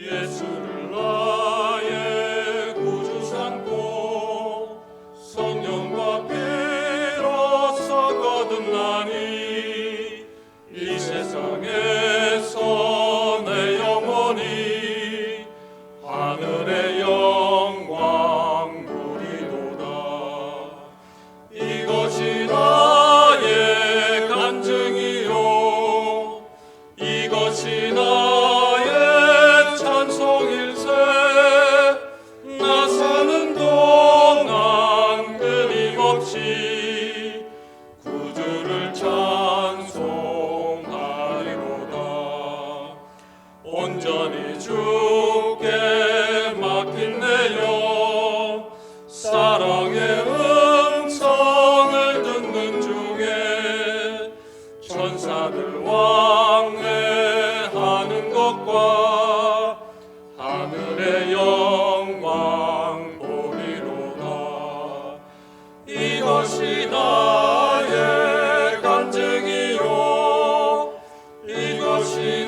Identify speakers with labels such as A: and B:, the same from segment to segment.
A: 예수를 없이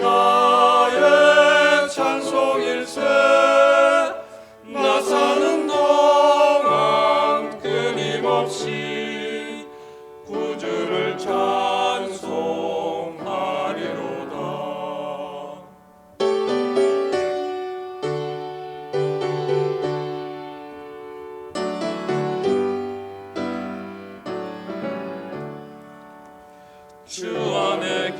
A: 나의 찬송일세 나 사는 동안 끊임없이 구주를 찬송하리로다. 안에